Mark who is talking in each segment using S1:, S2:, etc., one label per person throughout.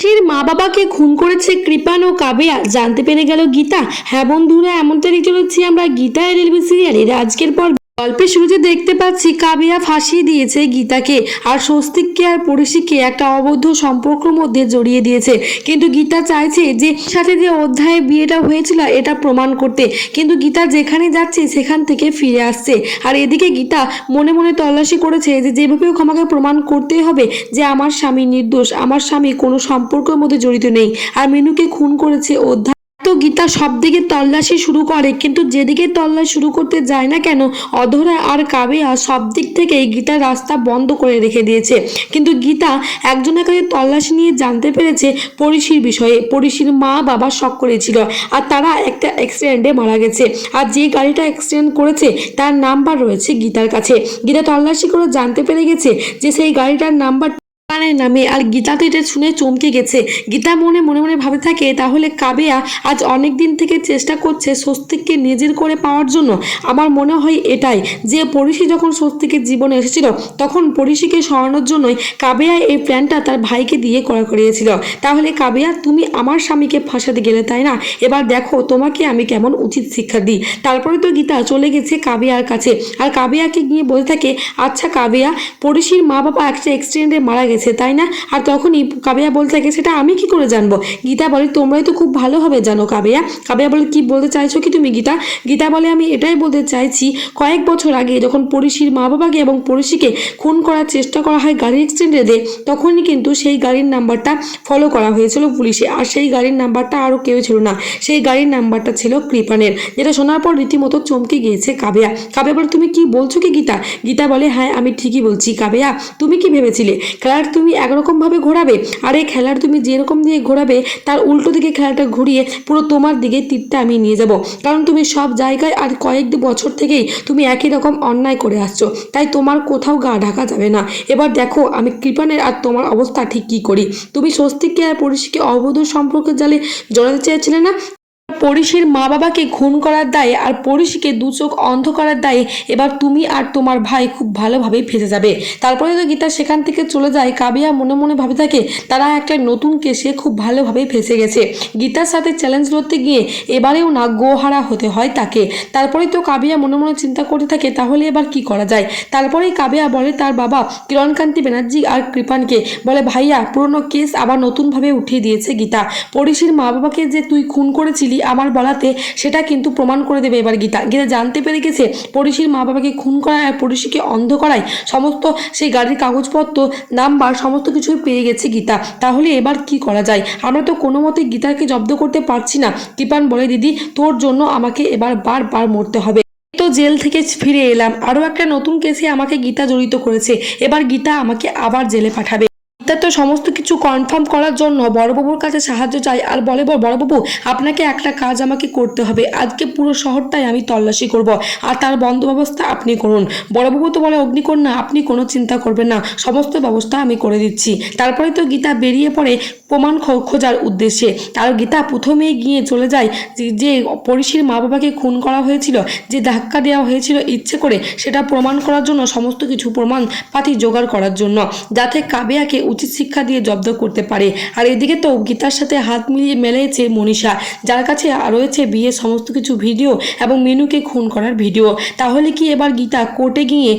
S1: পরিশির মা বাবাকে খুন করেছে কৃপান ও কাবেয়া। জানতে পেরে গেল গীতা। হ্যাঁ বন্ধুরা এমনটা চলেছি আমরা গীতা এলএলবি সিরিয়ালের আজকের পর গল্পের শুরুতে দেখতে পাচ্ছি কাবিয়া ফাঁসিয়ে দিয়েছে গীতাকে। আর স্বস্তিককে আর পরিশিকে একটা অবৈধ সম্পর্কের মধ্যে জড়িয়ে দিয়েছে। কিন্তু গীতা চাইছে যে, সাথে যে অধ্যায়ে বিয়েটা হয়েছিল, এটা প্রমাণ করতে। কিন্তু গীতা যেখানে যাচ্ছে, সেখান থেকে ফিরে আসছে। আর এদিকে গীতা মনে মনে তল্লাশি করেছে যে যেভাবে হোক আমাকে প্রমাণ করতেই হবে যে, আমার স্বামী নির্দোষ, আমার স্বামী কোনো সম্পর্কের মধ্যে জড়িত নেই। আর মিনুকে খুন করেছে অধ্যায় তো গীতা সব দিকে তল্লাশি শুরু করে, কিন্তু যেদিকে তল্লাশি শুরু করতে যায় না কেন, অধরা আর কাবেয়া সব দিক থেকেই গীতার রাস্তা বন্ধ করে রেখে দিয়েছে। কিন্তু গীতা একজনের কাছে তল্লাশি নিয়ে জানতে পেরেছে পরিশির বিষয়ে। পরিশির মা বাবা শখ করেছিল, আর তারা একটা অ্যাক্সিডেন্টে মারা গেছে। আর যে গাড়িটা অ্যাক্সিডেন্ট করেছে, তার নাম্বার রয়েছে গীতার কাছে। গীতা তল্লাশি করে জানতে পেরে গেছে যে সেই গাড়িটার নাম্বার কানের নামে আর গীতা তো এটা শুনে চমকে গেছে। গীতা মনে মনে মনে ভাবে থাকে, তাহলে কাবেয়া আজ অনেক দিন থেকে চেষ্টা করছে স্বস্তিককে নিজের করে পাওয়ার জন্য। আমার মনে হয় এটাই, যে পরিশি যখন স্বস্তিকের জীবনে এসেছিল, তখন পরিশিকে সরানোর জন্যই কাবেয়া এই প্ল্যানটা তার ভাইকে দিয়ে করা করিয়েছিল। তাহলে কাবেয়া, তুমি আমার স্বামীকে ফাঁসাতে গেলে, তাই না? এবার দেখো, তোমাকে আমি কেমন উচিত শিক্ষা দিই। তারপরে তো গীতা চলে গেছে কাবেয়ার কাছে। আর কাবেয়াকে গিয়ে বলে থাকে আচ্ছা কাবেয়া, পরিশির মা বাবা একটা অ্যাক্সিডেন্টে মারা গেছে তাই না? আর তখনই কাবেয়া বলতে থাকে সেটা আমি কি করে জানব? গীতা বলে, তোমরাই তো খুব ভালোভাবে জানো কাবেয়া। কাবেয়া বলে, কি বলতে চাইছো কি তুমি গীতা? গীতা বলে, আমি এটাই বলতে চাইছি, কয়েক বছর আগে যখন পরিশির মা বাবাকে এবং পরিশিকে খুন করার চেষ্টা করা হয় গাড়ির অ্যাক্সিডেন্টে তখনই কিন্তু সেই গাড়ির নাম্বারটা ফলো করা হয়েছিল পুলিশে। আর সেই গাড়ির নাম্বারটা আরও কেউ ছিল না। সেই গাড়ির নাম্বারটা ছিল কৃপানের, যেটা শোনার পর রীতিমতো চমকে গিয়েছে কাবেয়া। কাবেয়া বলে, তুমি কি বলছো কি গীতা? গীতা বলে হ্যাঁ আমি ঠিকই বলছি কাবেয়া। তুমি কি ভেবেছিলে? খেলার তুমি একরকমভাবে ঘোরাবে। আর এই খেলার তুমি যেরকম দিয়ে ঘোরাবে, তার উল্টো দিকে খেলাটা ঘুরিয়ে পুরো তোমার দিকে তীরটা আমি নিয়ে যাব। কারণ তুমি সব জায়গায় আর কয়েক বছর থেকেই তুমি একই রকম অন্যায় করে আসছো। তাই তোমার কোথাও গা ঢাকা যাবে না। এবার দেখো আমি কৃপানের আর তোমার অবস্থা ঠিক কী করি? তুমি স্বস্তিককে আর পরিশিকে অবৈধ সম্পর্কের জালে জড়াতে চেয়েছিলে না? পরিশির মা বাবাকে খুন করার দায়ে আর পরিশিকে দু চোখ অন্ধ করার দায়ে এবার তুমি আর তোমার ভাই খুব ভালোভাবেই ফেসে যাবে। তারপরে তো গীতা সেখান থেকে চলে যায়। কাবিয়া মনে মনে ভাবে থাকে, তারা একটা নতুন কেসে খুব ভালোভাবেই ফেসে গেছে। গীতার সাথে চ্যালেঞ্জ লড়তে গিয়ে এবারেও না গোহারা হতে হয় তাকে। তারপরে তো কাবিয়া মনে মনে চিন্তা করতে থাকে, তাহলে এবার কি করা যায়? তারপরেই কাবিয়া বলে তার বাবা, কিরণকান্তি ব্যানার্জি আর কৃপানকে বলে, ভাইয়া, পুরনো কেস আবার নতুনভাবে উঠিয়ে দিয়েছে গীতা। পরিশির মা বাবাকে যে তুই খুন করেছিলি আমার বলাতে সেটা কিন্তু প্রমাণ করে দেবে এবার গীতা। গীতা জানতে পেরে গেছে পরিশির মা বাবাকে খুন করায় আর পরিশিকে অন্ধ করায়। সমস্ত সেই গাড়ির কাগজপত্র, নাম্বার, সমস্ত কিছুই পেয়ে গেছে গীতা। তাহলে এবার কি করা যায়? আমরা তো কোনো মতে গীতাকে জব্দ করতে পারছি না। কৃপান বলে, দিদি, তোর জন্য আমাকে এবার বারবার মরতে হবে। তো জেল থেকে ফিরে এলাম। আরও একটা নতুন কেসে আমাকে গীতা জড়িত করেছে। এবার গীতা আমাকে আবার জেলে পাঠাবে। গীতা তো সমস্ত কিছু কনফার্ম করার জন্য বড়বাবুর কাছে সাহায্য চাই। আর বলে, বল বড়বাবু, আপনাকে একটা কাজ আমাকে করতে হবে। আজকে পুরো শহরটাই আমি তল্লাশি করব। আর তার বন্দোবস্ত আপনি করুন। বড়বাবু তো বলে, অগ্নিকন্যা, আপনি কোনো চিন্তা করবেন না। সমস্ত ব্যবস্থা আমি করে দিচ্ছি। তারপরে তো গীতা বেরিয়ে পড়ে প্রমাণ খোঁজার উদ্দেশ্যে। আর গীতা প্রথমেই গিয়ে চলে যায় যে- পরিশির মা বাবাকে খুন করা হয়েছিল, যে ধাক্কা দেওয়া হয়েছিল ইচ্ছে করে, সেটা প্রমাণ করার জন্য, সমস্ত কিছু প্রমাণ পাতি জোগাড় করার জন্য, যাতে কাবেয়াকে উচিত শিক্ষা দিয়ে জব্দ করতে পারে। আর এদিকে তো গীতার সাথে হাত মিলিয়ে মেলেছে মনীষা, যার কাছে রয়েছে বিয়ের সমস্ত কিছু ভিডিও এবং মিনুকে খুন করার ভিডিও। তাহলে কি এবার গীতা কোর্টে গিয়ে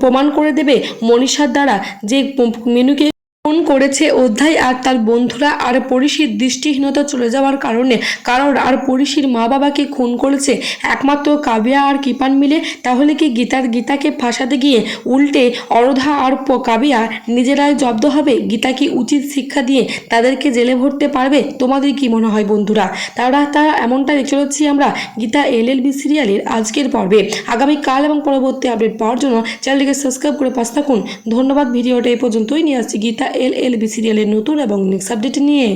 S1: প্রমাণ করে দেবে মনীষার দ্বারা যে মিনুকে খুন করেছে অধ্যায় আর তার বন্ধুরা আর পরিশির দৃষ্টিহীনতা চলে যাওয়ার কারণে। কারণ আর পরিশির মা বাবাকে খুন করেছে একমাত্র কাবিয়া আর কিপান মিলে। তাহলে কি গীতার গীতাকে ফাঁসাতে গিয়ে উল্টে অরধা আর কাবিয়া নিজেরাই জব্দ হবে? গীতা কি উচিত শিক্ষা দিয়ে তাদেরকে জেলে ভরতে পারবে? তোমাদের কি মনে হয় বন্ধুরা? তারা তা এমনটা দেখে চলেছি আমরা। গীতা এল এল বি সিরিয়ালের আজকের পর্বে। আগামীকাল এবং পরবর্তী আপডেট পাওয়ার জন্য চ্যানেলটিকে সাবস্ক্রাইব করে পাশ থাকুন। ধন্যবাদ, ভিডিওটা এই পর্যন্তই। নিয়ে আসছি গীতা এল এল বি সিরিয়ালের নতুন এবং নেক্সট আপডেট নিয়ে